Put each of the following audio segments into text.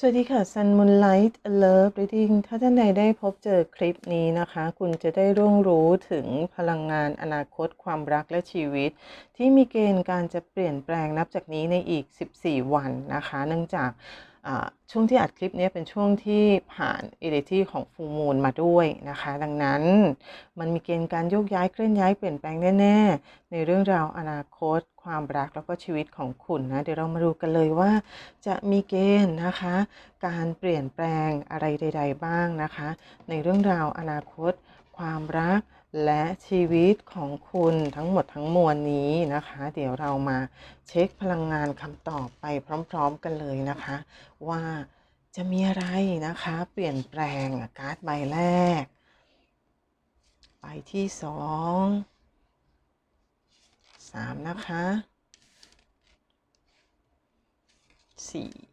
สวัสดีค่ะ Sun Moonlight Love Reading ถ้าท่านใดได้พบเจอคลิปนี้นะคะ คุณจะได้ร่วงรู้ถึงพลังงานอนาคตความรักและชีวิต ที่มีเกณฑ์การจะเปลี่ยนแปลงนับจากนี้ในอีก 14 วันนะคะ เนื่องจาก ช่วงที่อัดคลิปนี้เป็นช่วงที่ผ่านเอเดที่ของฟูมูลมาด้วยนะคะ ดังนั้นมันมีเกณฑ์การโยกย้ายเคลื่อนย้ายเปลี่ยนแปลงแน่ ๆ ในเรื่องราวอนาคต ความรักแล้วก็ชีวิตของคุณนะ เดี๋ยวเรามาดูกันเลยว่า จะมีเกณฑ์นะคะ การเปลี่ยนแปลงอะไรใด ๆ บ้างนะคะ ในเรื่องราวอนาคต ความรัก และชีวิตของคุณทั้งหมดทั้งมวลนี้นะคะ เดี๋ยวเรามาเช็คพลังงานคำตอบไปพร้อม ๆ กันเลยนะคะ ว่าจะมีอะไรนะคะ เปลี่ยนแปลงการ์ดใบแรก ใบที่สองสามนะคะสี่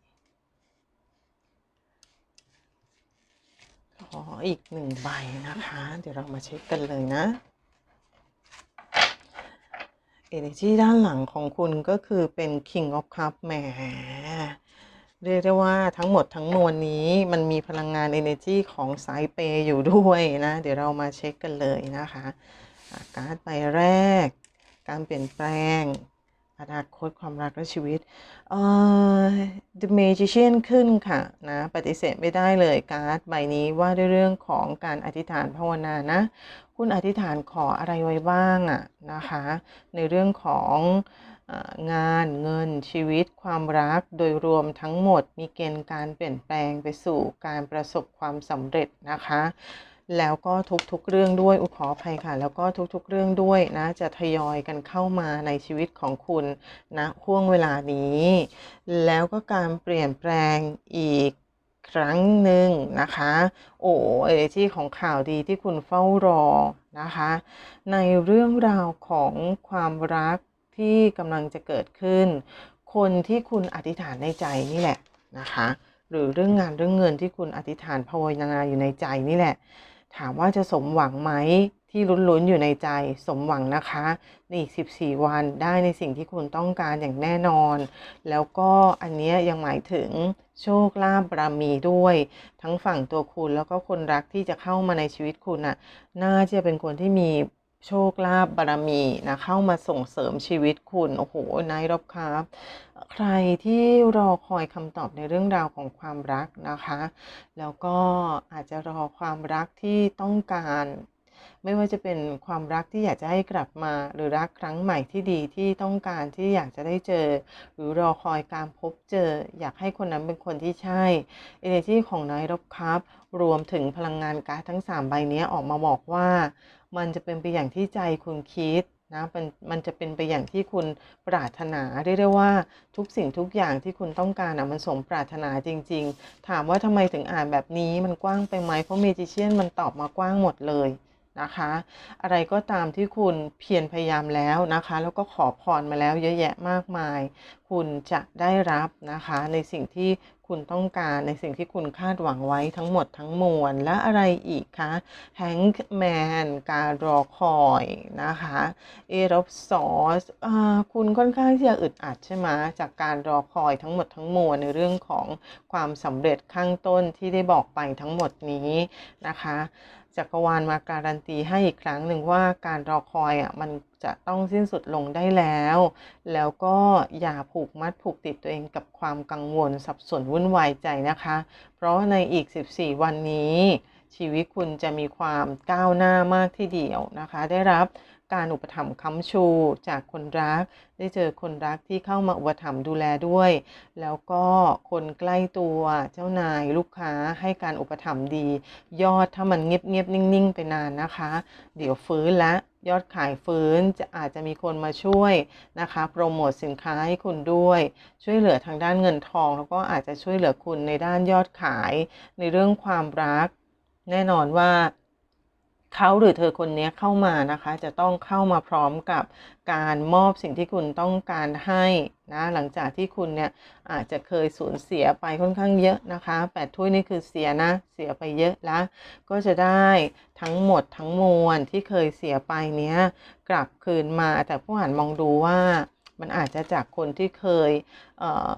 ออีกหนึ่งใบนะคะ เดี๋ยวเรามาเช็คกันเลยนะ Energy ด้านหลังของคุณก็คือเป็น King of Cup แหมเรียกได้ว่าทั้งหมดทั้งมวลนี้มันมีพลังงาน Energy ของสายเปย์อยู่ด้วยนะ เดี๋ยวเรามาเช็คกันเลยนะคะอะการ์ดใบแรก การเปลี่ยนแปลง อนาคตความรักและชีวิตเอ่อ The Magician ขึ้นค่ะนะปฏิเสธไม่ได้เลยการ์ดใบนี้ว่าด้วยเรื่องของการอธิษฐานภาวนานะ คุณอธิษฐานขออะไรไว้บ้างอะนะคะ ในเรื่องของงานเงินชีวิตความรักโดยรวมทั้งหมดมีเกณฑ์การเปลี่ยนแปลงไปสู่การประสบความสำเร็จนะคะ แล้วก็ทุกๆเรื่องด้วยอุขออภัยค่ะ แล้วก็ทุกๆเรื่องด้วยนะจะทยอยกันเข้ามาในชีวิตของคุณนะห่วงเวลานี้ แล้วก็การเปลี่ยนแปลงอีกครั้งหนึ่งนะคะ โอ้เอที่ของข่าวดีที่คุณเฝ้ารอนะคะ ในเรื่องราวของความรักที่กำลังจะเกิดขึ้น คนที่คุณอธิษฐานในใจนี่แหละนะคะ หรือเรื่องงานเรื่องเงินที่คุณอธิษฐานภาวนาอยู่ในใจนี่แหละ ถามว่าจะสมหวังไหมที่ลุ้นๆอยู่ในใจสมหวังนะคะในอีก 14 วันได้ในสิ่งที่คุณต้องการอย่างแน่นอน แล้วก็อันเนี้ยยังหมายถึงโชคลาภบารมีด้วย ทั้งฝั่งตัวคุณแล้วก็คนรักที่จะเข้ามาในชีวิตคุณน่ะ น่าจะเป็นคนที่มี โชคลาภบารมีนะเข้ามาส่งเสริมชีวิตคุณ โอ้โหนายรบครับ ใครที่รอคอยคำตอบในเรื่องราวของความรักนะคะ แล้วก็อาจจะรอความรักที่ต้องการไม่ว่าจะเป็นความรักที่อยากจะให้กลับมาหรือรักครั้งใหม่ที่ดีที่ต้องการที่อยากจะได้เจอ หรือรอคอยการพบเจอ อยากให้คนนั้นเป็นคนที่ใช่ Energy ของนายรบครับ รวมถึงพลังงานการ์ดทั้ง 3 ใบนี้ออกมาบอกว่า มันจะเป็นไปอย่างที่ใจคุณคิดนะมันมันจะเป็นไปอย่างที่คุณปรารถนาเรียกได้ว่าทุกสิ่งทุกอย่างที่คุณต้องการอะมันสมปรารถนาจริง ๆ ถามว่าทำไมถึงอ่านแบบนี้มันกว้างไปไหมเพราะเมจิเชียนมันตอบมากว้างหมดเลย นะคะ อะไรก็ตามที่คุณเพียรพยายามแล้วนะคะ แล้วก็ขอพรมาแล้วเยอะแยะมากมาย คุณจะได้รับนะคะ ในสิ่งที่คุณต้องการในสิ่งที่คุณคาดหวังไว้ทั้งหมดทั้งมวลและอะไรอีกคะแฮงค์แมนการรอคอยนะคะเอรบซอสคุณค่อนข้างที่จะอึดอัดใช่ไหมจากการรอคอยทั้งหมดทั้งมวลในเรื่องของความสำเร็จข้างต้นที่ได้บอกไปทั้งหมดนี้นะคะ จักรวาลมาการันตีให้อีกครั้งหนึ่งว่าการรอคอยอะมันจะต้องสิ้นสุดลงได้แล้ว แล้วก็อย่าผูกมัดผูกติดตัวเองกับความกังวลสับสนวุ่นวายใจนะคะ เพราะในอีก 14 วันนี้ ชีวิตคุณจะมีความก้าวหน้ามากที่เดียวนะคะ ได้รับ การอุปถัมภ์ค้ำชูจากคนรัก ได้เจอคนรักที่เข้ามาอุปถัมภ์ดูแลด้วย แล้วก็คนใกล้ตัวเจ้านายลูกค้าให้การอุปถัมภ์ดี ยอดถ้ามันเงียบๆนิ่งๆ ไปนานนะคะ เดี๋ยวฟื้นละยอดขายฟื้นจะอาจจะมีคนมาช่วยนะคะ โปรโมทสินค้าให้คุณด้วย ช่วยเหลือทางด้านเงินทอง แล้วก็อาจจะช่วยเหลือคุณในด้านยอดขาย ในเรื่องความรัก แน่นอนว่า เขาหรือเธอคนนี้เข้ามานะคะ จะต้องเข้ามาพร้อมกับการมอบสิ่งที่คุณต้องการให้นะหลังจากที่คุณเนี่ยอาจจะเคยสูญเสียไปค่อนข้างเยอะนะคะแปดถ้วยนี่คือเสียนะ เสียไปเยอะแล้วก็จะได้ทั้งหมดทั้งมวลที่เคยเสียไปเนี้ยกลับคืนมาแต่ผู้อ่านมองดูว่ามันอาจจะจากคนที่เคยเอ่อ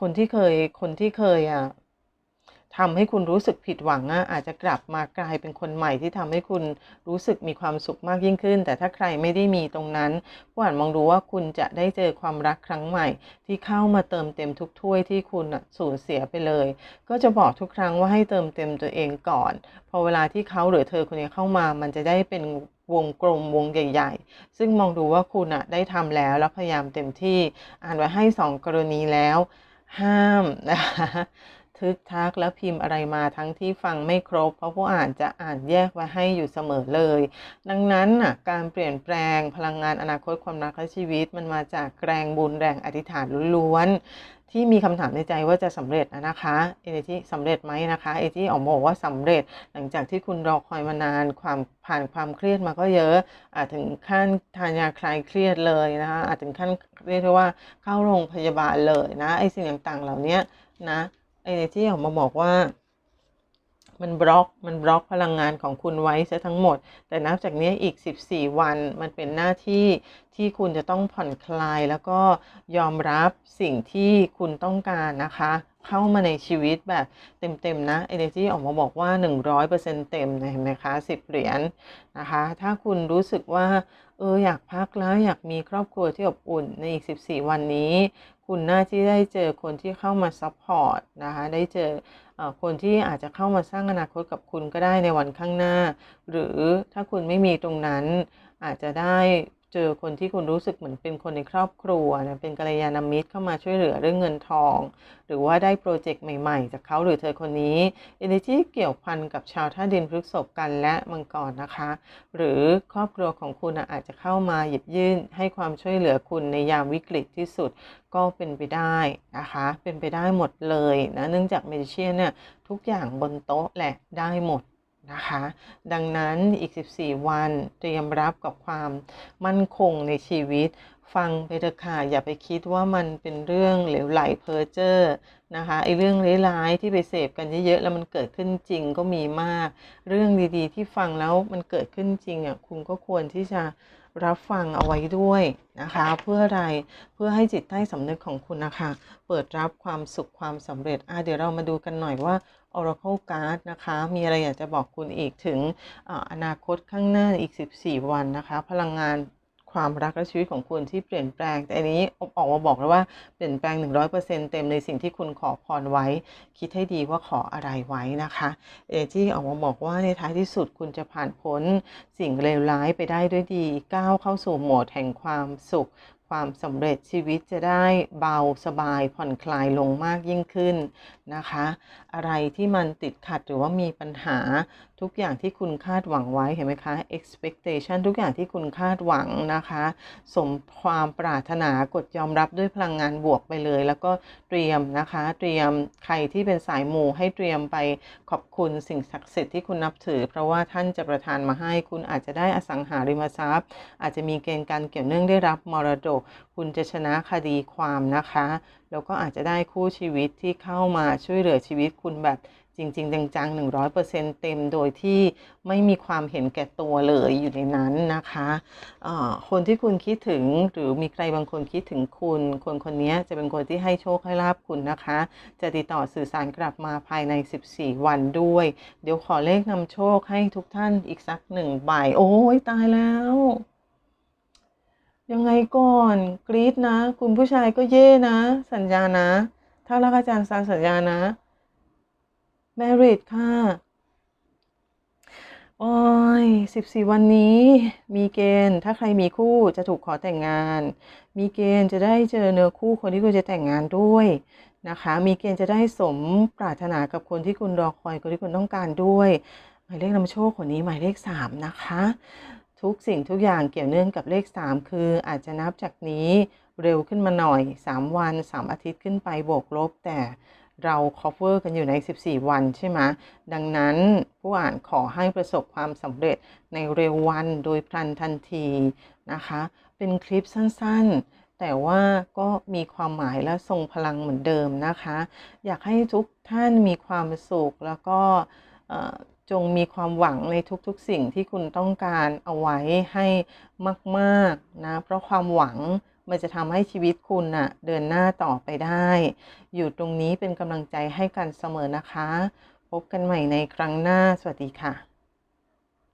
คนที่เคยคนที่เคยอะ ทำให้คุณรู้สึกผิดหวังอะอาจจะกลับมากลายเป็นคนใหม่ที่ทำให้คุณรู้สึกมีความสุขมากยิ่งขึ้น แต่ถ้าใครไม่ได้มีตรงนั้นผู้อ่านมองดูว่าคุณจะได้เจอความรักครั้งใหม่ ที่เข้ามาเติมเต็มทุกถ้วยที่คุณสูญเสียไปเลย ก็จะบอกทุกครั้งว่าให้เติมเต็มตัวเองก่อน พอเวลาที่เขาหรือเธอคนนี้เข้ามา มันจะได้เป็นวงกลมวงใหญ่ ๆ ซึ่งมองดูว่าคุณอะได้ทำแล้วแล้วพยายามเต็มที่ อ่านไว้ให้สองกรณีแล้ว ห้ามนะคะ ทึกทักแล้วพิมพ์อะไรมาทั้งที่ฟังไม่ครบ เพราะผู้อ่านจะอ่านแยกไว้ให้อยู่เสมอเลย ดังนั้นนะการเปลี่ยนแปลงพลังงานอนาคตความรักและชีวิต มันมาจากแรงบุญแรงอธิษฐานล้วนๆที่มีคำถามในใจว่าจะสำเร็จนะคะเอเนจีสำเร็จไหมนะคะเอเนจีออกบอกว่าสำเร็จหลังจากที่คุณรอคอยมานานความผ่านความเครียดมาก็เยอะอาจถึงขั้นทานยาคลายเครียดเลยนะคะอาจถึงขั้นเรียกว่าเข้าโรงพยาบาลเลยนะไอสิ่งต่างๆ เหล่านี้นะ ไอเนจีออกมาบอกว่า มันบล็อกมันบล็อกพลังงานของคุณไว้ซะทั้งหมด แต่นับจากนี้อีก 14 วันมันเป็นหน้าที่ที่คุณจะต้องผ่อนคลายแล้วก็ยอมรับสิ่งที่คุณต้องการนะคะ เข้ามาในชีวิตแบบเต็มๆนะ Energy ออกมาบอกว่า 100%เต็มนะเห็นไหมคะ10 เหรียญนะคะ ถ้าคุณรู้สึกว่าเอออยากพักแล้วอยากมีครอบครัวที่อบอุ่นในอีก 14 วันนี้ คุณน่าที่ได้เจอคนที่เข้ามาซัพพอร์ตนะคะ ได้เจอคนที่อาจจะเข้ามาสร้างอนาคตกับคุณก็ได้ในวันข้างหน้า หรือถ้าคุณไม่มีตรงนั้นอาจจะได้ เจอคนที่คุณรู้สึกเหมือนเป็นคนในครอบครัวนะเป็นกัลยาณมิตรเข้ามาช่วยเหลือเรื่องเงินทอง หรือว่าได้โปรเจกต์ใหม่ๆ จากเขาหรือเธอคนนี้ Energy เกี่ยวพันกับชาวท่าดินพฤษภกันและมังกรนะคะ หรือครอบครัวของคุณอาจจะเข้ามาหยิบยื่น ให้ความช่วยเหลือคุณในยามวิกฤตที่สุดก็เป็นไปได้นะคะ เป็นไปได้หมดเลยนะเนื่องจากเมจิเชียนเนี่ยทุกอย่างบนโต๊ะแหละได้หมด นะคะ ดังนั้นอีก 14 วันเตรียมรับกับความมั่นคงในชีวิต ฟังไปเถอะค่ะอย่าไปคิดว่ามันเป็นเรื่องเหลวไหลเพ้อเจ้อนะคะไอ้เรื่องร้ายๆที่ไปเสพกันเยอะๆแล้วมันเกิดขึ้นจริงก็มีมาก เรื่องดีๆ ที่ฟังแล้วมันเกิดขึ้นจริงอะคุณก็ควรที่จะรับฟังเอาไว้ด้วยนะคะ เพื่ออะไรเพื่อให้จิตใต้สำนึกของคุณนะคะ เปิดรับความสุขความสำเร็จอะเดี๋ยวเรามาดูกันหน่อยว่า Oracle Card นะคะ มีอะไรอยากจะบอกคุณอีกถึงอนาคตข้างหน้าอีก 14 วันนะคะ พลังงานความรักและชีวิตของคุณที่เปลี่ยนแปลง แต่อันนี้ออกมาบอกแล้วว่าเปลี่ยนแปลง 100%เต็มในสิ่งที่คุณขอพรไว้ คิดให้ดีว่าขออะไรไว้นะคะเอที่ออกมาบอกว่าในท้ายที่สุดคุณจะผ่านพ้นสิ่งเลวร้ายไปได้ด้วยดีก้าวเข้าสู่โหมดแห่งความสุข ความสำเร็จชีวิตจะได้เบาสบายผ่อนคลายลงมากยิ่งขึ้นนะคะ อะไรที่มันติดขัดหรือว่ามีปัญหา ทุกอย่างที่คุณคาดหวังไว้เห็นไหมคะ expectation ทุกอย่างที่คุณคาดหวังนะคะ สมความปรารถนากดยอมรับด้วยพลังงานบวกไปเลย แล้วก็เตรียมนะคะ เตรียมใครที่เป็นสายมูให้เตรียมไปขอบคุณสิ่งศักดิ์สิทธิ์ที่คุณนับถือ เพราะว่าท่านจะประทานมาให้คุณอาจจะได้อสังหาริมทรัพย์ อาจจะมีเกณฑ์การเกี่ยวเนื่องได้รับมรดก คุณจะชนะคดีความนะคะ แล้วก็อาจจะได้คู่ชีวิตที่เข้ามาช่วยเหลือชีวิตคุณแบบ จริง ๆ จังๆ100%เต็มโดยที่ไม่มีความเห็นแก่ตัวเลยอยู่ในนั้นนะคะะคนที่คุณคิดถึงหรือมีใครบางคนคิดถึงคุณ คนคนนี้จะเป็นคนที่ให้โชคให้ลาบคุณนะคะ จะติดต่อสื่อสารกลับมาภายใน 14 วันด้วย เดี๋ยวขอเลขนำโชคให้ทุกท่านอีกสักหนึ่งใบโอ้ยตายแล้วยังไงก่อนกรี๊ดนะ คุณผู้ชายก็เย่นะ สัญญานะ ถ้ารักอาจารย์สัญญานะ แมริดค่ะ โอ้ยสิบสี่วันนี้ มีเกณฑ์ถ้าใครมีคู่จะถูกขอแต่งงาน มีเกณฑ์จะได้เจอเนื้อคู่คนที่คุณจะแต่งงานด้วยนะคะ มีเกณฑ์จะได้สมปรารถนากับคนที่คุณรอคอยคนที่คุณต้องการด้วย หมายเลขนำโชคคนนี้หมายเลขสามนะคะทุกสิ่งทุกอย่างเกี่ยวเนื่องกับเลขสามคืออาจจะนับจากนี้เร็วขึ้นมาหน่อยสามวันสามอาทิตย์ขึ้นไปบวกลบ แต่ เรา cover กันอยู่ใน 14 วันใช่ไหมดังนั้นผู้อ่านขอให้ประสบความสำเร็จในเร็ววันโดยพลันทันทีนะคะ เป็นคลิปสั้นๆ แต่ว่าก็มีความหมายและทรงพลังเหมือนเดิมนะคะ อยากให้ทุกท่านมีความสุขแล้วก็จงมีความหวังในทุกๆสิ่งที่คุณต้องการเอาไว้ให้มาก ๆ นะ เพราะความหวัง มันจะทำให้ชีวิตคุณน่ะเดินหน้าต่อไปได้ อยู่ตรงนี้เป็นกำลังใจให้กันเสมอนะคะ พบกันใหม่ในครั้งหน้า สวัสดีค่ะ